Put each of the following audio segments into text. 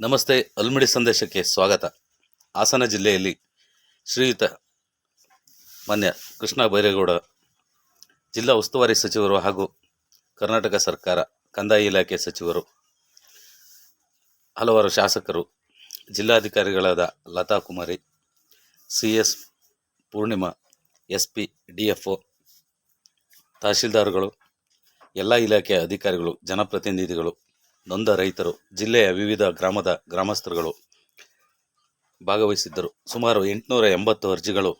ನಮಸ್ತೆ, ಅಲ್ಮಿಡಿ ಸಂದೇಶಕ್ಕೆ ಸ್ವಾಗತ. ಹಾಸನ ಜಿಲ್ಲೆಯಲ್ಲಿ ಶ್ರೀಯುತ ಮಾನ್ಯ ಕೃಷ್ಣ ಬೈರೇಗೌಡ, ಜಿಲ್ಲಾ ಉಸ್ತುವಾರಿ ಸಚಿವರು ಹಾಗೂ ಕರ್ನಾಟಕ ಸರ್ಕಾರ, ಕಂದಾಯ ಇಲಾಖೆ ಸಚಿವರು, ಹಲವಾರು ಶಾಸಕರು, ಜಿಲ್ಲಾಧಿಕಾರಿಗಳಾದ Latha Kumari, C S Poornima, S P, D F O, ತಹಶೀಲ್ದಾರ್ಗಳು, ಎಲ್ಲ ಇಲಾಖೆಯ ಅಧಿಕಾರಿಗಳು, ಜನಪ್ರತಿನಿಧಿಗಳು ನೊಂದ ರೈತರು, ಜಿಲ್ಲೆಯ ವಿವಿಧ ಗ್ರಾಮದ ಗ್ರಾಮಸ್ಥರುಗಳು ಭಾಗವಹಿಸಿದ್ದರು. ಸುಮಾರು ಎಂಟುನೂರ ಎಂಬತ್ತು ಅರ್ಜಿಗಳು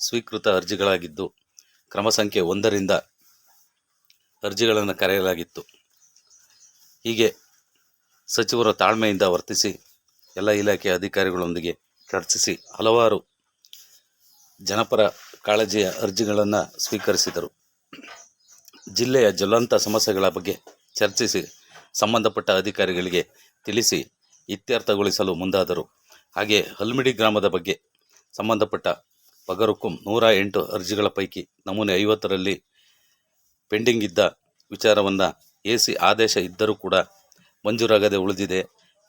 ಸ್ವೀಕೃತ ಅರ್ಜಿಗಳಾಗಿದ್ದು, ಕ್ರಮ ಸಂಖ್ಯೆ ಒಂದರಿಂದ ಅರ್ಜಿಗಳನ್ನು ಕರೆಯಲಾಗಿತ್ತು. ಹೀಗೆ ಸಚಿವರು ತಾಳ್ಮೆಯಿಂದ ವರ್ತಿಸಿ ಎಲ್ಲ ಇಲಾಖೆಯ ಅಧಿಕಾರಿಗಳೊಂದಿಗೆ ಚರ್ಚಿಸಿ ಹಲವಾರು ಜನಪರ ಕಾಳಜಿಯ ಅರ್ಜಿಗಳನ್ನು ಸ್ವೀಕರಿಸಿದರು. ಜಿಲ್ಲೆಯ ಜ್ವಲಂತ ಸಮಸ್ಯೆಗಳ ಬಗ್ಗೆ ಚರ್ಚಿಸಿ ಸಂಬಂಧಪಟ್ಟ ಅಧಿಕಾರಿಗಳಿಗೆ ತಿಳಿಸಿ ಇತ್ಯರ್ಥಗೊಳಿಸಲು ಮುಂದಾದರು. ಹಾಗೆ ಹಲ್ಮಿಡಿ ಗ್ರಾಮದ ಬಗ್ಗೆ ಸಂಬಂಧಪಟ್ಟ ಪಗರುಕುಂ ನೂರ ಎಂಟು ಅರ್ಜಿಗಳ ಪೈಕಿ ನಮೂನೆ ಐವತ್ತರಲ್ಲಿ ಪೆಂಡಿಂಗ್ ಇದ್ದ ವಿಚಾರವನ್ನು ಎ ಸಿ ಆದೇಶ ಇದ್ದರೂ ಕೂಡ ಮಂಜೂರಾಗದೆ ಉಳಿದಿದೆ.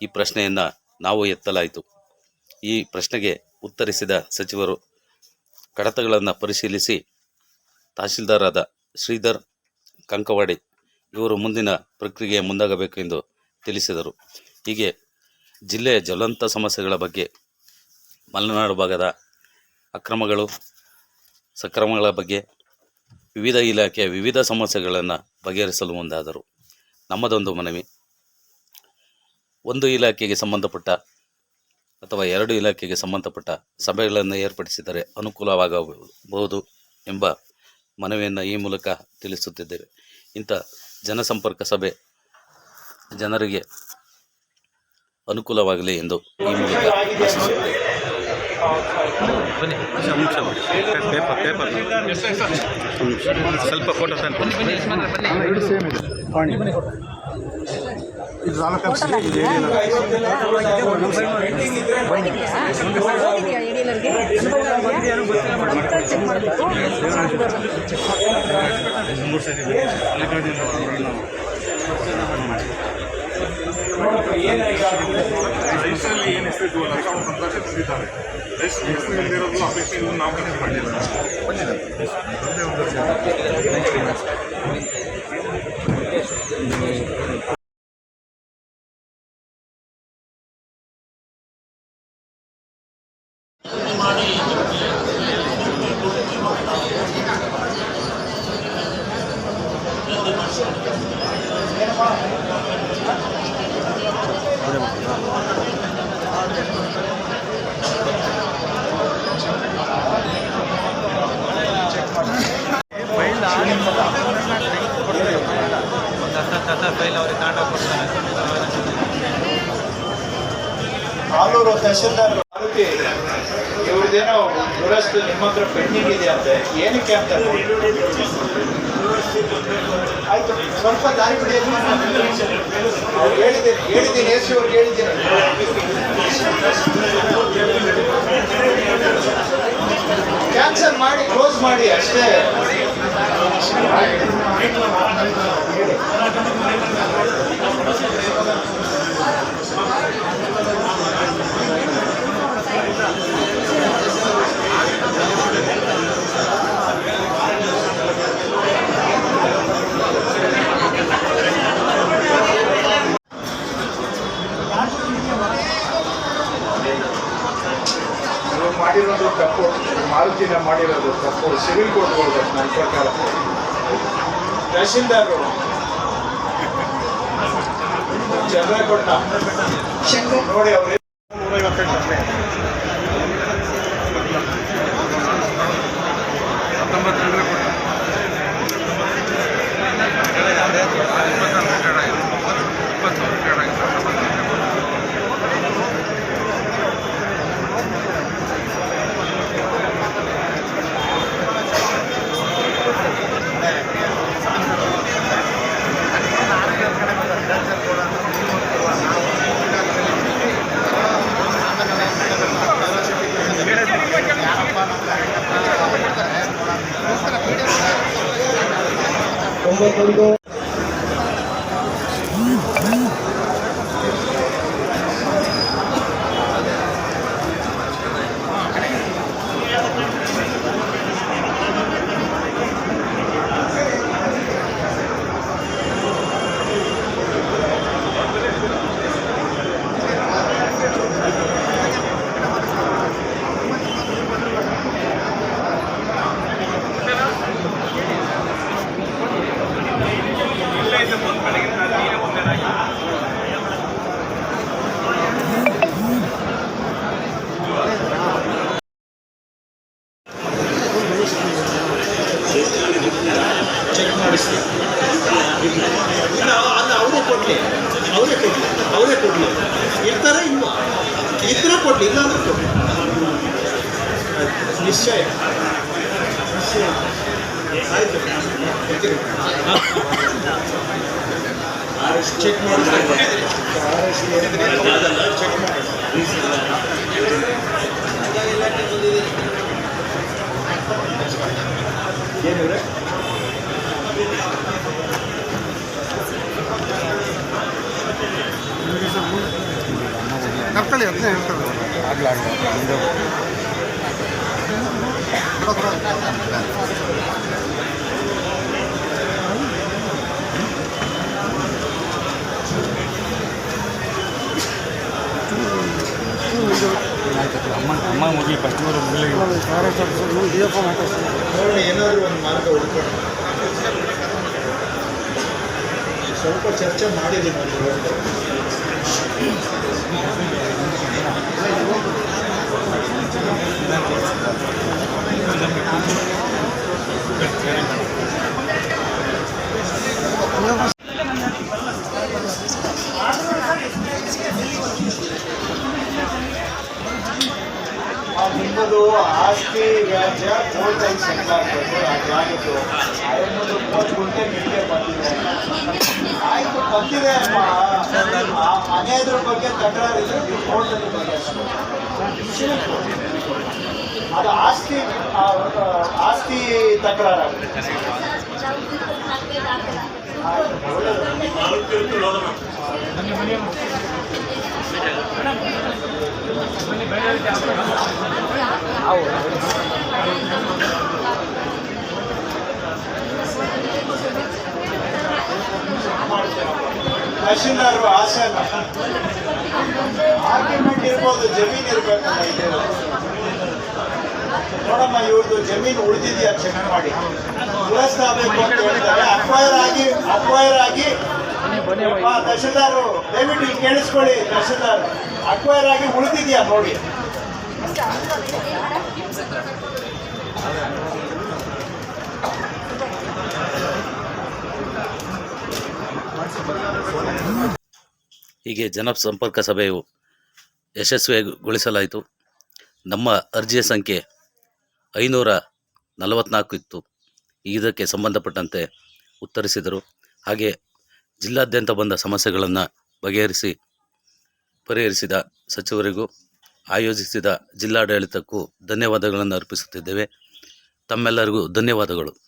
ಈ ಪ್ರಶ್ನೆಯನ್ನು ನಾವು ಎತ್ತಲಾಯಿತು. ಈ ಪ್ರಶ್ನೆಗೆ ಉತ್ತರಿಸಿದ ಸಚಿವರು, ಕಡತಗಳನ್ನು ಪರಿಶೀಲಿಸಿ ತಹಶೀಲ್ದಾರಾದ ಶ್ರೀಧರ್ ಕಂಕವಾಡಿ ಇವರು ಮುಂದಿನ ಪ್ರಕ್ರಿಯೆ ಮುಂದಾಗಬೇಕು ಎಂದು ತಿಳಿಸಿದರು. ಹೀಗೆ ಜಿಲ್ಲೆಯ ಜ್ವಲಂತ ಸಮಸ್ಯೆಗಳ ಬಗ್ಗೆ ಮಲೆನಾಡು ಭಾಗದ ಅಕ್ರಮಗಳು, ಸಕ್ರಮಗಳ ಬಗ್ಗೆ ವಿವಿಧ ಇಲಾಖೆಯ ವಿವಿಧ ಸಮಸ್ಯೆಗಳನ್ನು ಬಗೆಹರಿಸಲು ಮುಂದಾದರು. ನಮ್ಮದೊಂದು ಮನವಿ. ಒಂದು ಇಲಾಖೆಗೆ ಸಂಬಂಧಪಟ್ಟ ಅಥವಾ ಎರಡು ಇಲಾಖೆಗೆ ಸಂಬಂಧಪಟ್ಟ ಸಭೆಗಳನ್ನು ಏರ್ಪಡಿಸಿದರೆ ಅನುಕೂಲವಾಗಬಹುದು ಎಂಬ ಮನವಿಯನ್ನು ಈ ಮೂಲಕ ತಿಳಿಸುತ್ತಿದ್ದೇವೆ. ಇಂಥ ಜನಸಂಪರ್ಕ ಸಭೆ ಜನರಿಗೆ ಅನುಕೂಲವಾಗಲಿ ಎಂದು ಈ ಮೂಲಕ ಆಶಿಸುತ್ತೇವೆ ಇದೆ ತಾಲೂಕು ಇದು ಏನು ಹೆಸರು ಲಕ್ಷ ಒಂದು ಲಕ್ಷ ತೆಗಿತಾರೆ ರೈಸ್ ಹೆಸರು ಅಪೇಕ್ಷೆ ನಾವು ಕನೆಕ್ಟ್ ಮಾಡಿಲ್ಲ. ಫೈಲ್ ಆಲೂರು ತಹಶೀಲ್ದಾರ್ ಮಾರುತಿ ಇವ್ರದ್ದೇನೋ ದುರಸ್ತು ನಿಮ್ಮ ಹತ್ರ ಪೆಂಡಿಂಗ್ ಇದೆ ಅಂತೆ. ಏನಕ್ಕೆ ಅಂತ. ಆಯ್ತು, ಸ್ವಲ್ಪ ದಾರಿ ಬಿಡಿ. ಅವ್ರು ಹೇಳಿದ್ದೀನಿ ಹೇಳಿದ್ದೀನಿ, ಎಸ್ ಅವ್ರಿಗೆ ಹೇಳಿದ್ದೀನಿ. ಕ್ಯಾನ್ಸಲ್ ಮಾಡಿ ಕ್ಲೋಸ್ ಮಾಡಿ ಅಷ್ಟೇ. ಮಾಡಿರೋದು ತಪ್ಪು ಮಾರುತಿನ ಮಾಡಿರೋದು ತಪ್ಪು ಸಿವಿಲ್ ಕೋರ್ಟ್ ಹೋಗ್ಬೇಕು ನನ್ನ ಪ್ರಕಾರ. ತಹಶೀಲ್ದಾರ್ ಚಂದ್ರಕೊಟ್ಟ ನೋಡಿ ಸಂಸ್ಥೆಗಳಿಗೂ ಅದು ಅವರೇ ಕೊಡಲಿ ಅವರೇ ಕೊಡ್ಲಿ ಅವರೇ ಕೊಡಲಿ ಇರ್ತಾರೆ ಇಲ್ವಾ ಇದ್ರೆ ಕೊಡಲಿ ಇಲ್ಲಾಂದ್ರೆ ಕೊಡಲಿ ನಿಶ್ಚಯ ಆಯಿತು ಚೆಕ್ ಮಾಡ್ತಾರೆ ಚೆಕ್ ಮಾಡಿ ಏನಿದೆ ಕರ್ತಳಿ ಅದನ್ನೇ ಹೇಳ್ತಾರೆ ಆಗ್ಲ ಆಗ್ಲ ಅಮ್ಮ ಅಮ್ಮ ಮುಗಿ ಫಸ್ಟ್ ಮುಗಿ ನೋಡೋಣ ಏನಾದರೂ ಒಂದು ಮಾರ್ಗ ಹುಡ್ಕೋಣ ಸ್ವಲ್ಪ ಚರ್ಚೆ ಮಾಡಿದ್ದೀನಿ ನಿಮ್ಮದು ಆಸ್ತಿ ವ್ಯಾಜ್ಯ ಕೋರ್ಟಲ್ಲಿ ಸೆಟ್ಲ್ ಆಗ್ತದೆ ಆ ಜಾಗದ್ದು ಐವತ್ತು ಮೂವತ್ತು ಗುಂಟೆ ನಿಮಗೆ ಬಂದಿದೆ. ಆಯ್ತು ಬಂದಿದೆ ಅಮ್ಮ. ಆ ಮನೆಯದ್ರ ಬಗ್ಗೆ ತಕರಾರು ಇದ್ರೆ ನೀವು ಕೋರ್ಟಲ್ಲಿ ಬಂದಿದೆ ಅದು ಆಸ್ತಿ ಆಸ್ತಿ ತಕರಾರಾಗುತ್ತೆ. ಒಳ್ಳೆಯದು. ತಹಶೀಲ್ದಾರರು ಆಸೆ ಅಲ್ಲ. ಆರ್ಗ್ಯುಮೆಂಟ್ ಇರ್ಬೋದು, ಜಮೀನು ಇರ್ಬೇಕಲ್ಲ ನೋಡಮ್ಮ ಇವ್ರದ್ದು ಜಮೀನು ಉಳಿದಿದೆಯಾ ಚೆಕ್ ಮಾಡಿ. ಉಳಿಸ್ತಾಗಬೇಕು ಅಂತ ಹೇಳ್ತಾರೆ. ಅಕ್ವೈರ್ ಆಗಿ ಅಕ್ವೈರ್ ಆಗಿ ತಹಶೀಲ್ದಾರು ದಯವಿಟ್ಟು ಇಲ್ಲಿ ಕೇಳಿಸ್ಕೊಳ್ಳಿ ಅಕ್ವೈರ್ ಆಗಿ ಉಳಿದಿದೆಯಾ ನೋಡಿ. ಹೀಗೆ ಜನಸಂಪರ್ಕ ಸಭೆಯು ಯಶಸ್ವಿಗೊಳಿಸಲಾಯಿತು. ನಮ್ಮ ಅರ್ಜಿಯ ಸಂಖ್ಯೆ ಐನೂರ ನಲವತ್ನಾಲ್ಕು ಇತ್ತು. ಇದಕ್ಕೆ ಸಂಬಂಧಪಟ್ಟಂತೆ ಉತ್ತರಿಸಿದರು. ಹಾಗೆ ಜಿಲ್ಲಾದ್ಯಂತ ಬಂದ ಸಮಸ್ಯೆಗಳನ್ನು ಬಗೆಹರಿಸಿ ಪರಿಹರಿಸಿದ ಸಚಿವರಿಗೂ ಆಯೋಜಿಸಿದ ಜಿಲ್ಲಾಡಳಿತಕ್ಕೂ ಧನ್ಯವಾದಗಳನ್ನು ಅರ್ಪಿಸುತ್ತಿದ್ದೇವೆ. ತಮ್ಮೆಲ್ಲರಿಗೂ ಧನ್ಯವಾದಗಳು.